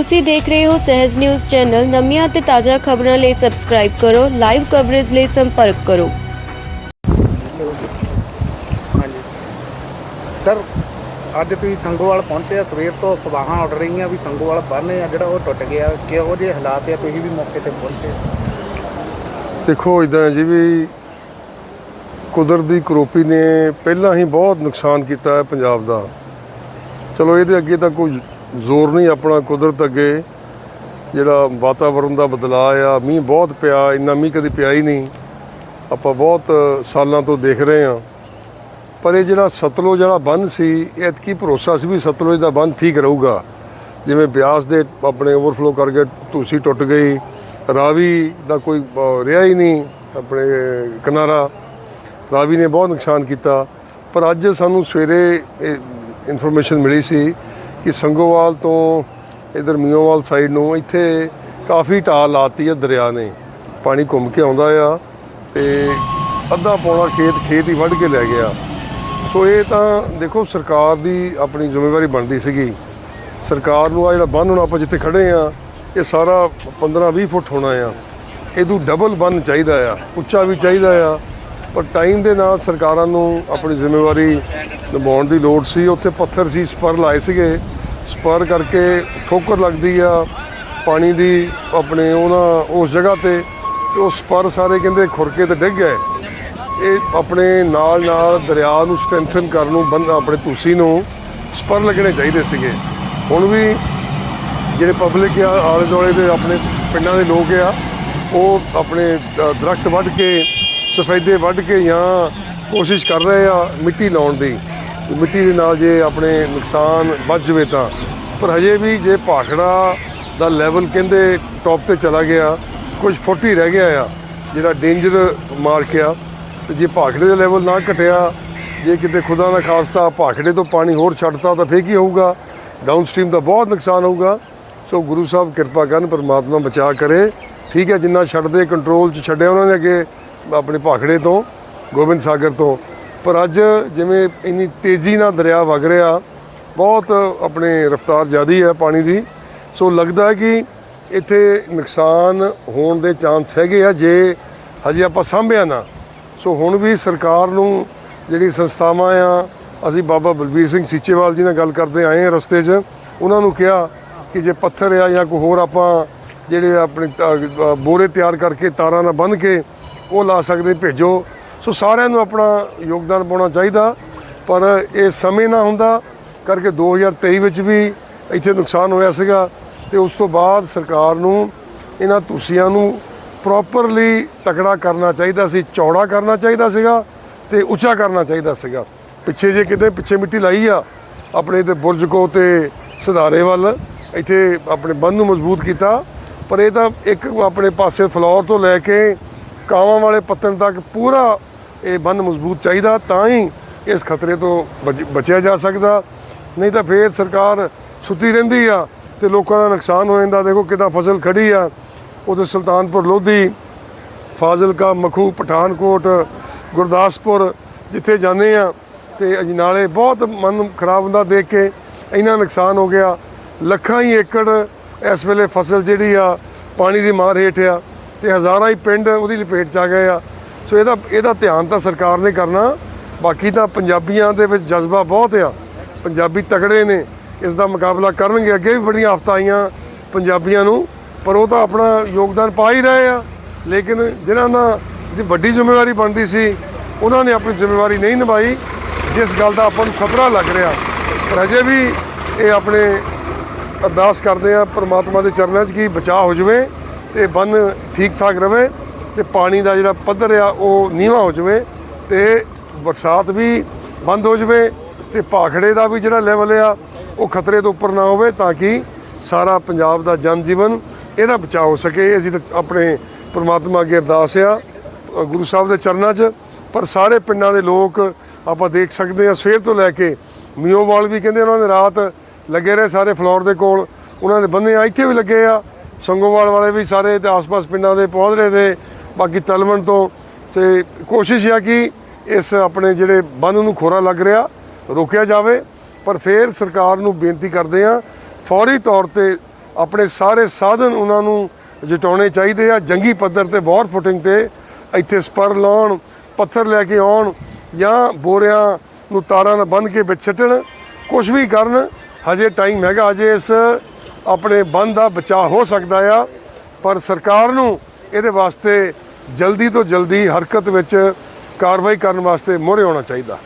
ਤੁਸੀਂ ਦੇਖ ਰਹੇ ਹੋ ਸਹਿਜ ਨਿਊਜ਼ ਚੈਨਲ। ਨਵੀਆਂ ਅਤੇ ਤਾਜ਼ਾ ਖਬਰਾਂ ਲਈ ਸਬਸਕ੍ਰਾਈਬ ਕਰੋ ਲਾਈਵ ਕਵਰੇਜ ਲਈ ਸੰਪਰਕ ਕਰੋ। ਹਾਂਜੀ। ਸਰ ਅੱਜ ਤੁਸੀਂ ਸੰਗੋਵਾਲ ਪਹੁੰਚੇ ਆ। ਸਵੇਰ ਤੋਂ ਅਫਵਾਹਾਂ ਉੱਡ ਰਹੀਆਂ ਵੀ ਸੰਗੋਵਾਲ ਬੰਨ੍ਹ ਆ ਜਿਹੜਾ ਉਹ ਟੁੱਟ ਗਿਆ। ਕਿਹੋ ਜਿਹੇ ਹਾਲਾਤ ਆ? ਤੁਸੀਂ ਵੀ ਮੌਕੇ ਤੇ ਪਹੁੰਚੇ। ਦੇਖੋ ਇਦਾਂ ਜੀ ਵੀ ਕੁਦਰਤ ਦੀ ਕਰੋਪੀ ਨੇ ਪਹਿਲਾਂ ਹੀ ਬਹੁਤ ਨੁਕਸਾਨ ਕੀਤਾ ਹੈ ਪੰਜਾਬ ਦਾ। ਚਲੋ ਇਹਦੇ ਅੱਗੇ ਤਾਂ ਕੋਈ ਜ਼ੋਰ ਨਹੀਂ ਆਪਣਾ ਕੁਦਰਤ ਅੱਗੇ। ਜਿਹੜਾ ਵਾਤਾਵਰਣ ਦਾ ਬਦਲਾਅ ਆ, ਮੀਂਹ ਬਹੁਤ ਪਿਆ, ਇੰਨਾ ਮੀਂਹ ਕਦੀ ਪਿਆ ਹੀ ਨਹੀਂ। ਆਪਾਂ ਬਹੁਤ ਸਾਲਾਂ ਤੋਂ ਦੇਖ ਰਹੇ ਹਾਂ। ਪਰ ਇਹ ਜਿਹੜਾ ਸਤਲੁਜ ਜਿਹੜਾ ਬੰਨ ਸੀ, ਇਹ ਐਤਕੀ ਭਰੋਸਾ ਸੀ ਵੀ ਸਤਲੁਜ ਦਾ ਬੰਨ ਠੀਕ ਰਹੂਗਾ। ਜਿਵੇਂ ਬਿਆਸ ਦੇ ਆਪਣੇ ਓਵਰਫਲੋ ਕਰਕੇ ਧੂਸੀ ਟੁੱਟ ਗਈ, ਰਾਵੀ ਦਾ ਕੋਈ ਰਿਹਾ ਹੀ ਨਹੀਂ ਆਪਣੇ ਕਿਨਾਰਾ। ਰਾਵੀ ਨੇ ਬਹੁਤ ਨੁਕਸਾਨ ਕੀਤਾ। ਪਰ ਅੱਜ ਸਾਨੂੰ ਸਵੇਰੇ ਇਨਫੋਰਮੇਸ਼ਨ ਮਿਲੀ ਸੀ ਕਿ ਸੰਗੋਵਾਲ ਤੋਂ ਇਧਰ ਮੀਓਵਾਲ ਸਾਈਡ ਨੂੰ ਇੱਥੇ ਕਾਫੀ ਢਾਲ ਲਾਤੀ ਹੈ ਦਰਿਆ ਨੇ। ਪਾਣੀ ਘੁੰਮ ਕੇ ਆਉਂਦਾ ਆ ਤੇ ਅੱਧਾ ਪੌਣਾ ਖੇਤ ਖੇਤ ਹੀ ਵੱਢ ਕੇ ਲੈ ਗਿਆ। ਸੋ ਇਹ ਤਾਂ ਦੇਖੋ ਸਰਕਾਰ ਦੀ ਆਪਣੀ ਜ਼ਿੰਮੇਵਾਰੀ ਬਣਦੀ ਸੀਗੀ। ਸਰਕਾਰ ਨੂੰ ਆ ਜਿਹੜਾ ਬੰਨ ਹੁਣ ਆਪਾਂ ਜਿੱਥੇ ਖੜੇ ਆ, ਇਹ ਸਾਰਾ 15-20 ਫੁੱਟ ਹੋਣਾ ਆ। ਇਹਦੂ ਡਬਲ ਬੰਨ ਚਾਹੀਦਾ ਆ, ਉੱਚਾ ਵੀ ਚਾਹੀਦਾ ਆ ਪਰ ਟਾਈਮ ਦੇ ਨਾਲ ਸਰਕਾਰਾਂ ਨੂੰ ਆਪਣੀ ਜ਼ਿੰਮੇਵਾਰੀ ਨਿਭਾਉਣ ਦੀ ਲੋੜ ਸੀ। ਉੱਥੇ ਪੱਥਰ ਸੀ, ਸਪਰ ਲਾਏ ਸੀਗੇ। ਸਪਰ ਕਰਕੇ ਠੋਕਰ ਲੱਗਦੀ ਆ, ਪਾਣੀ ਦੀ ਆਪਣੇ ਉਹਨਾਂ ਉਸ ਜਗ੍ਹਾ ਤੇ ਤੇ ਉਹ ਸਪਰ ਸਾਰੇ ਕਹਿੰਦੇ ਖੁਰਕੇ ਤੇ ਡਿੱਗ ਗਏ। ਇਹ ਆਪਣੇ ਨਾਲ ਨਾਲ ਦਰਿਆ ਨੂੰ ਸਟਰੈਂਥਨ ਕਰਨ ਨੂੰ ਬੰਦ ਆਪਣੇ ਤੁਸੀਂ ਨੂੰ ਸਪਰ ਲੱਗਣੇ ਚਾਹੀਦੇ ਸੀਗੇ। ਹੁਣ ਵੀ ਜਿਹੜੇ ਪਬਲਿਕ ਆ ਆਲੇ ਦੁਆਲੇ ਦੇ ਆਪਣੇ ਪਿੰਡਾਂ ਦੇ ਲੋਕ ਆ, ਉਹ ਆਪਣੇ ਦ- ਦਰਖਤ ਵੱਢ ਕੇ ਸਫੈਦੇ ਵੱਢ ਕੇ ਜਾਂ ਕੋਸ਼ਿਸ਼ ਕਰ ਰਹੇ ਆ ਮਿੱਟੀ ਲਾਉਣ ਦੀ। ਮਿੱਟੀ ਦੇ ਨਾਲ ਜੇ ਆਪਣੇ ਨੁਕਸਾਨ ਵੱਧ ਜਵੇ ਤਾਂ। ਪਰ ਹਜੇ ਵੀ ਜੇ ਭਾਖੜਾ ਦਾ ਲੈਵਲ ਕਹਿੰਦੇ ਟੌਪ ਤੇ ਚਲਾ ਗਿਆ, ਕੁਝ ਫੁੱਟ ਹੀ ਰਹਿ ਗਿਆ ਆ, ਜਿਹੜਾ ਡੇਂਜਰ ਮਾਰਕ ਆ। ਤੇ ਜੇ ਭਾਖੜੇ ਦਾ ਲੈਵਲ ਨਾ ਘਟਿਆ, ਜੇ ਕਿਤੇ ਖੁਦਾ ਨਾ ਖਾਸਤਾ ਭਾਖੜੇ ਤੋਂ ਪਾਣੀ ਹੋਰ ਛੱਡਤਾ ਤਾਂ ਫੇਰ ਕੀ ਹੋਊਗਾ? ਡਾਊਨ ਸਟ੍ਰੀਮ ਦਾ ਬਹੁਤ ਨੁਕਸਾਨ ਹੋਊਗਾ। ਸੋ ਗੁਰੂ ਸਾਹਿਬ ਕਿਰਪਾ ਕਰਨ, ਪਰਮਾਤਮਾ ਬਚਾ ਕਰੇ। ਠੀਕ ਹੈ, ਜਿੰਨਾ ਛੱਡਦੇ ਕੰਟਰੋਲ 'ਚ ਛੱਡਿਆ ਉਹਨਾਂ ਨੇ ਅੱਗੇ। ਆਪਣੇ ਭਾਖੜੇ ਤੋਂ, ਗੋਬਿੰਦ ਸਾਗਰ ਤੋਂ। ਪਰ ਅੱਜ ਜਿਵੇਂ ਇੰਨੀ ਤੇਜ਼ੀ ਨਾਲ ਦਰਿਆ ਵਗ ਰਿਹਾ, ਬਹੁਤ ਆਪਣੇ ਰਫ਼ਤਾਰ ਜ਼ਿਆਦੀ ਹੈ ਪਾਣੀ ਦੀ। ਸੋ ਲੱਗਦਾ ਹੈ ਕਿ ਇੱਥੇ ਨੁਕਸਾਨ ਹੋਣ ਦੇ ਚਾਂਸ ਹੈਗੇ ਆ, ਜੇ ਹਜੇ ਆਪਾਂ ਸਾਂਭਿਆ ਨਾ। ਸੋ ਹੁਣ ਵੀ ਸਰਕਾਰ ਨੂੰ ਜਿਹੜੀ ਸੰਸਥਾਵਾਂ ਆ, ਅਸੀਂ ਬਾਬਾ ਬਲਬੀਰ ਸਿੰਘ ਸੀਚੇਵਾਲ ਜੀ ਨਾਲ ਗੱਲ ਕਰਦੇ ਆਏ ਹਾਂ ਰਸਤੇ 'ਚ। ਉਹਨਾਂ ਨੂੰ ਕਿਹਾ ਕਿ ਜੇ ਪੱਥਰ ਆ ਜਾਂ ਕੋਈ ਹੋਰ ਆਪਾਂ ਜਿਹੜੇ ਆਪਣੇ ਬੋਰੇ ਤਿਆਰ ਕਰਕੇ ਤਾਰਾਂ ਨਾਲ ਬੰਨ੍ਹ ਕੇ ਉਹ ਲਾ ਸਕਦੇ, ਭੇਜੋ। ਸੋ ਸਾਰਿਆਂ ਨੂੰ ਆਪਣਾ ਯੋਗਦਾਨ ਪਾਉਣਾ ਚਾਹੀਦਾ, ਪਰ ਇਹ ਸਮੇਂ ਨਾ ਹੁੰਦਾ। ਕਰਕੇ 2023 ਵਿੱਚ ਵੀ ਇੱਥੇ ਨੁਕਸਾਨ ਹੋਇਆ ਸੀਗਾ ਤੇ ਉਸ ਤੋਂ ਬਾਅਦ ਸਰਕਾਰ ਨੂੰ, ਇਹਨਾਂ ਤੁਸੀਆਂ ਨੂੰ ਪ੍ਰੋਪਰਲੀ ਤਕੜਾ ਕਰਨਾ ਚਾਹੀਦਾ ਸੀ, ਚੌੜਾ ਕਰਨਾ ਚਾਹੀਦਾ ਸੀਗਾ ਤੇ ਉੱਚਾ ਕਰਨਾ ਚਾਹੀਦਾ ਸੀਗਾ। ਪਿੱਛੇ ਜੇ ਕਿਤੇ ਪਿੱਛੇ ਮਿੱਟੀ ਲਾਈ ਆ, ਆਪਣੇ ਤੇ ਬੁਰਜ ਕੋ ਤੇ ਸੁਧਾਰੇ ਵੱਲ, ਇੱਥੇ ਆਪਣੇ ਬੰਨ ਨੂੰ ਮਜ਼ਬੂਤ ਕੀਤਾ, ਪਰ ਇਹ ਤਾਂ ਇੱਕ ਆਪਣੇ ਪਾਸੇ ਫਲੋਰ ਤੋਂ ਲੈ ਕੇ ਕਾਵਾਂ ਵਾਲੇ ਪੱਤਨ ਤੱਕ ਪੂਰਾ ਇਹ ਬੰਨ ਮਜ਼ਬੂਤ ਚਾਹੀਦਾ, ਤਾਂ ਹੀ ਇਸ ਖਤਰੇ ਤੋਂ ਬਚ- ਬਚਿਆ ਜਾ ਸਕਦਾ। ਨਹੀਂ ਤਾਂ ਫੇਰ ਸਰਕਾਰ ਸੁੱਤੀ ਰਹਿੰਦੀ ਆ ਤੇ ਲੋਕਾਂ ਦਾ ਨੁਕਸਾਨ ਹੋ ਜਾਂਦਾ। ਦੇਖੋ ਕਿਦਾਂ ਫਸਲ ਖੜੀ ਆ। ਉਧਰ ਸੁਲਤਾਨਪੁਰ ਲੋਧੀ, ਫਾਜ਼ਿਲਕਾ, ਮਖੂ, ਪਠਾਨਕੋਟ, ਗੁਰਦਾਸਪੁਰ ਜਿੱਥੇ ਜਾਂਦੇ ਆ ਤੇ ਅਜਨਾਲੇ ਬਹੁਤ ਮਨ ਖਰਾਬ ਹੁੰਦਾ ਦੇਖ ਕੇ। ਇੰਨਾ ਨੁਕਸਾਨ ਹੋ ਗਿਆ। ਲੱਖਾਂ ਹੀ ਏਕੜ ਇਸ ਵੇਲੇ ਫਸਲ ਜਿਹੜੀ ਆ, ਪਾਣੀ ਦੀ ਮਾਰ ਹੇਠ ਆ। ਤੇ ਹਜ਼ਾਰਾਂ ਹੀ ਪਿੰਡ ਉਹਦੀ ਲਪੇਟ ਚ ਆ ਗਏ ਆ। ਸੋ ਇਹਦਾ ਇਹਦਾ ਧਿਆਨ ਤਾਂ ਸਰਕਾਰ ਨੇ ਕਰਨਾ। ਬਾਕੀ ਤਾਂ ਪੰਜਾਬੀਆਂ ਦੇ ਵਿੱਚ ਜਜ਼ਬਾ ਬਹੁਤ ਆ। ਪੰਜਾਬੀ ਤਕੜੇ ਨੇ। ਇਸ ਦਾ ਮੁਕਾਬਲਾ ਕਰਨਗੇ। ਅੱਗੇ ਵੀ ਬੜੀਆਂ ਆਫਤਾਂ ਆਈਆਂ ਪੰਜਾਬੀਆਂ ਨੂੰ। ਪਰ ਉਹ ਤਾਂ ਆਪਣਾ ਯੋਗਦਾਨ ਪਾ ਹੀ ਰਹੇ ਆ। ਲੇਕਿਨ ਜਿਨ੍ਹਾਂ ਦਾ ਦੀ ਵੱਡੀ ਜ਼ਿੰਮੇਵਾਰੀ ਬਣਦੀ ਸੀ, ਉਹਨਾਂ ਨੇ ਆਪਣੀ ਜ਼ਿੰਮੇਵਾਰੀ ਨਹੀਂ ਨਿਭਾਈ। ਜਿਸ ਗੱਲ ਦਾ ਆਪਾਂ ਨੂੰ ਖਤਰਾ ਲੱਗ ਰਿਹਾ। ਪਰ ਅਜੇ ਵੀ ਇਹ ਆਪਣੇ ਅਰਦਾਸ ਕਰਦੇ ਆ, ਪਰਮਾਤਮਾ ਦੇ ਚਰਨਾਂ 'ਚ ਕਿ ਬਚਾਅ ਹੋ ਜਾਵੇ। ਤੇ ਬੰਨ ਠੀਕ ਠਾਕ ਰਵੇ ਤੇ ਪਾਣੀ ਦਾ ਜਿਹੜਾ ਪੱਧਰ ਆ ਉਹ ਨੀਵਾ ਹੋ ਜਾਵੇ ਤੇ ਬਰਸਾਤ ਵੀ ਬੰਦ ਹੋ ਜਾਵੇ ਤੇ ਭਾਖੜੇ ਦਾ ਵੀ ਜਿਹੜਾ ਲੈਵਲ ਆ, ਉਹ ਖਤਰੇ ਤੋਂ ਉੱਪਰ ਨਾ ਹੋਵੇ ਤਾਂ ਕਿ ਸਾਰਾ ਪੰਜਾਬ ਦਾ ਜਨ ਜੀਵਨ ਇਹਦਾ ਬਚਾਅ ਹੋ ਸਕੇ। ਅਸੀਂ ਤਾਂ ਆਪਣੇ ਪ੍ਰਮਾਤਮਾ ਅੱਗੇ ਅਰਦਾਸ ਆ ਗੁਰੂ ਸਾਹਿਬ ਦੇ ਚਰਨਾਂ 'ਚ। ਪਰ ਸਾਰੇ ਪਿੰਡਾਂ ਦੇ ਲੋਕ ਆਪਾਂ ਦੇਖ ਸਕਦੇ ਆ, ਸਵੇਰ ਤੋਂ ਲੈ ਕੇ ਮਿਓਵਾਲ ਵੀ ਕਹਿੰਦੇ ਉਹਨਾਂ ਨੇ ਰਾਤ ਲੱਗੇ ਰਹੇ ਸਾਰੇ ਫਲੋਰ ਦੇ ਕੋਲ। ਉਹਨਾਂ ਦੇ ਬੰਦੇ ਆ, ਇੱਥੇ ਵੀ ਲੱਗੇ ਆ। ਸੰਗੋਵਾਲ ਵਾਲੇ ਵੀ ਸਾਰੇ ਤੇ ਆਸ-ਪਾਸ ਪਿੰਡਾਂ ਦੇ ਪਹੁੰਚ ਰਹੇ ਦੇ ਬਾਕੀ ਤਲਵਣ ਤੋਂ ਤੇ ਕੋਸ਼ਿਸ਼ ਆ ਕਿ ਇਸ ਆਪਣੇ ਜਿਹੜੇ ਬੰਦ ਨੂੰ ਖੋਰਾ ਲੱਗ ਰਿਹਾ, ਰੋਕਿਆ ਜਾਵੇ, ਪਰ ਫਿਰ ਸਰਕਾਰ ਨੂੰ ਬੇਨਤੀ ਕਰਦੇ ਆ ਫੌਰੀ ਤੌਰ ਤੇ ਆਪਣੇ ਸਾਰੇ ਸਾਧਨ ਉਹਨਾਂ ਨੂੰ ਜਟਾਉਣੇ ਚਾਹੀਦੇ ਆ। ਜੰਗੀ ਪੱਧਰ ਤੇ ਬੋਰ ਫੁੱਟਿੰਗ ਤੇ ਇੱਥੇ ਸਪਰ ਲਾਉਣ, ਪੱਥਰ ਲੈ ਕੇ ਆਉਣ ਜਾਂ ਬੋਰਿਆਂ ਨੂੰ ਤਾਰਾਂ ਨਾਲ ਬੰਨ੍ਹ ਕੇ ਵਿੱਚ ਛੱਟਣ ਕੁਝ ਵੀ ਕਰਨ, ਹਜੇ ਟਾਈਮ ਹੈਗਾ, ਹਜੇ ਇਸ ਆਪਣੇ ਬੰਦ ਦਾ ਬਚਾਅ ਹੋ ਸਕਦਾ ਆ, ਪਰ ਸਰਕਾਰ ਨੂੰ ਇਹਦੇ ਵਾਸਤੇ ਜਲਦੀ ਤੋਂ ਜਲਦੀ ਹਰਕਤ ਵਿੱਚ ਕਾਰਵਾਈ ਕਰਨ ਵਾਸਤੇ ਮੋਹਰੇ ਆਉਣਾ ਚਾਹੀਦਾ।